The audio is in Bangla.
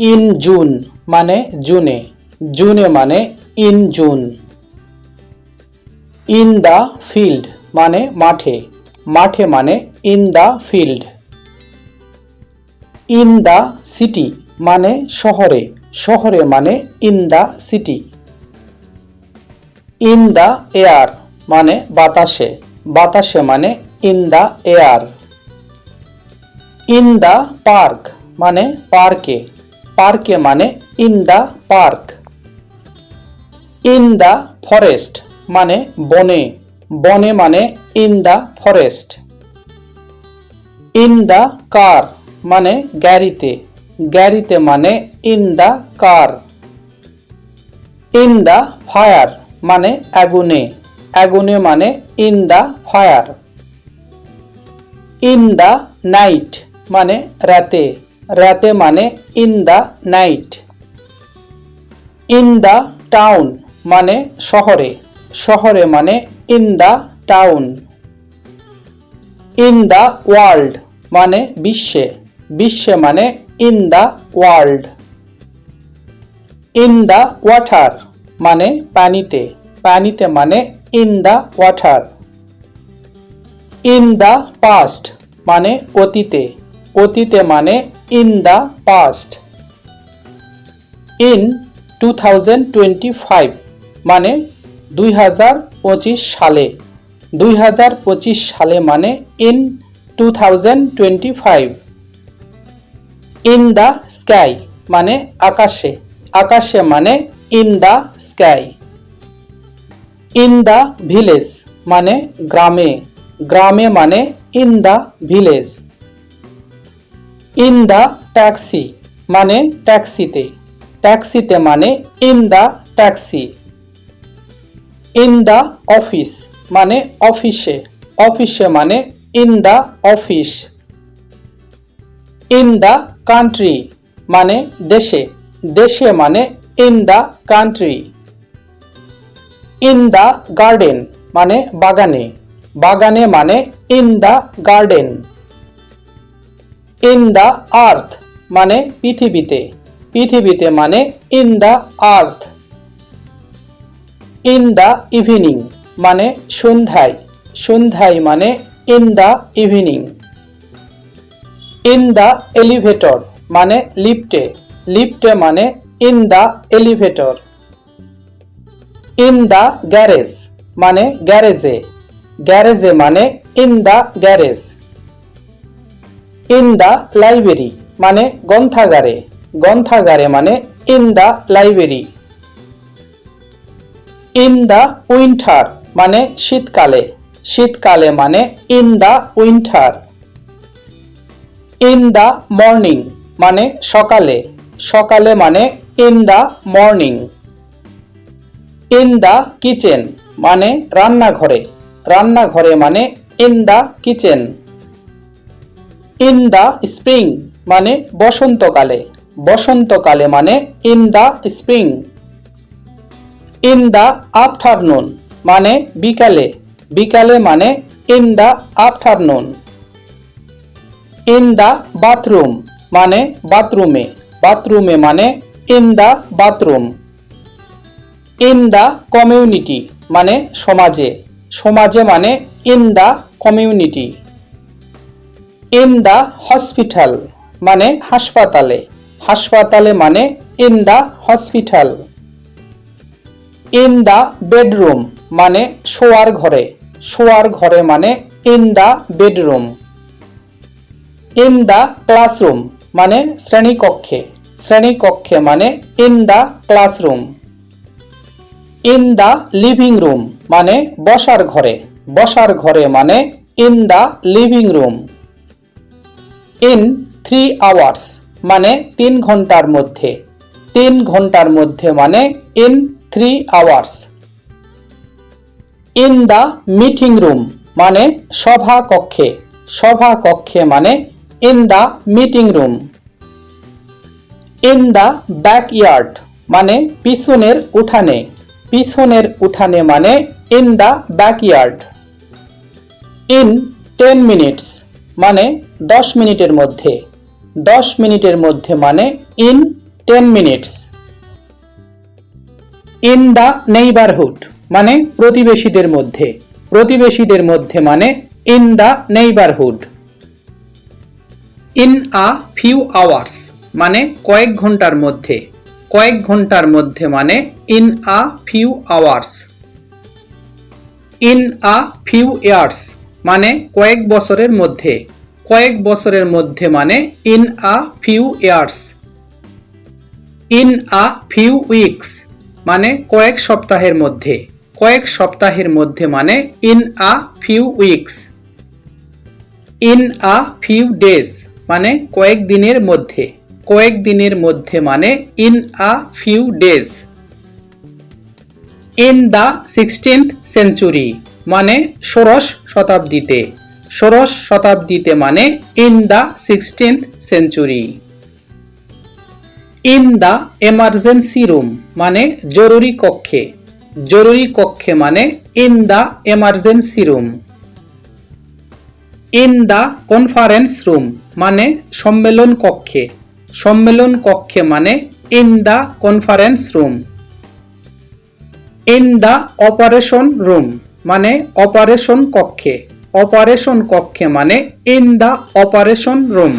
ইন জুন মানে জুনে। জুনে মানে in June. In the field মানে মাঠে। মাঠে মানে in the field. In the city মানে শহরে। শহরে মানে in the city. In the air মানে বাতাসে। বাতাসে মানে in the air. In the park মানে পার্কে। পার্কে মানে in the park in the forest মানে বনে। বনে মানে in the forest in the car মানে গ্যারিতে গ্যারিতে মানে in the car in the fire মানে আগুনে। আগুনে মানে in the fire in the night মানে রাতে। রাতে মানে in the night in the town মানে শহরে। শহরে মানে in the town in the world মানে বিশ্বে। বিশ্বে মানে in the world in the water মানে পানিতে। পানিতে মানে in the water in the past মানে অতীতে। অতীতে মানে in the past in two thousand twenty five মানে দুই হাজার পঁচিশ সালে। দুই হাজার পঁচিশ সালে মানে in two thousand twenty five in the sky মানে আকাশে। আকাশে মানে in the sky in the village মানে গ্রামে। গ্রামে মানে in the village in the taxi মানে ট্যাক্সিতে। ট্যাক্সিতে মানে in the taxi. In the office মানে অফিসে। অফিসে মানে in the office. In the country মানে দেশে। দেশে মানে in the country. In the garden মানে বাগানে। বাগানে মানে in the garden. In the earth মানে পৃথিবীতে। পৃথিবীতে মানে in the earth in the evening মানে সন্ধ্যায়। সন্ধ্যায় মানে in the evening in the elevator মানে লিফটে লিফটে মানে in the elevator in the garage মানে গ্যারেজে গ্যারেজে মানে in the garage in the library মানে গ্রন্থাগারে। গ্রন্থাগারে মানে in the library in the winter মানে শীতকালে। শীতকালে মানে in the winter in the morning মানে সকালে। সকালে মানে in the morning in the kitchen মানে রান্নাঘরে। রান্নাঘরে মানে in the kitchen in the spring মানে বসন্তকালে। বসন্তকালে মানে in the spring in the afternoon মানে বিকালে। বিকালে মানে in the afternoon in the bathroom মানে বাথরুমে বাথরুমে মানে in the bathroom in the community মানে সমাজে। সমাজে মানে in the community in the hospital মানে হাসপাতালে। হাসপাতালে মানে in the hospital. In the bedroom মানে শোয়ার ঘরে। শোয়ার ঘরে মানে in the bedroom. In the classroom মানে শ্রেণীকক্ষে। শ্রেণীকক্ষে মানে in the classroom. In the living room মানে বসার ঘরে। বসার ঘরে মানে in the living room. In three hours মানে তিন ঘণ্টার মধ্যে। তিন ঘণ্টার মধ্যে মানে in three hours in the meeting room মানে সভা কক্ষে। সভা কক্ষে মানে in the meeting room in the backyard মানে পিছনের উঠানে। পিছনের উঠানে মানে in the backyard in ten minutes মানে দশ মিনিটের মধ্যে। দশ মিনিটের মধ্যে মানে in ten minutes in the neighbourhood মানে প্রতিবেশীদের মধ্যে। প্রতিবেশীদের মধ্যে মানে in the neighbourhood in a few hours মানে কয়েক ঘণ্টার মধ্যে। কয়েক ঘণ্টার মধ্যে মানে in a few hours in a few years মানে কয়েক বছরের মধ্যে। কয়েক বছরের মধ্যে মানে in a few years in a few weeks মানে কয়েক সপ্তাহের মধ্যে। কয়েক সপ্তাহের মধ্যে মানে in a few weeks in a few days মানে কয়েক দিনের মধ্যে। কয়েক দিনের মধ্যে মানে in a few days in the sixteenth century মানে ষোড়শ শতাব্দীতে। ষোড়শ শতাব্দীতে মানে in the sixteenth century in the emergency room মানে জরুরি কক্ষে। জরুরি কক্ষে মানে in the emergency room in the conference room মানে সম্মেলন কক্ষে। সম্মেলন কক্ষে মানে in the conference room in the operation room মানে অপারেশন কক্ষে। অপারেশন কক্ষে মানে ইন দ্য অপারেশন রুম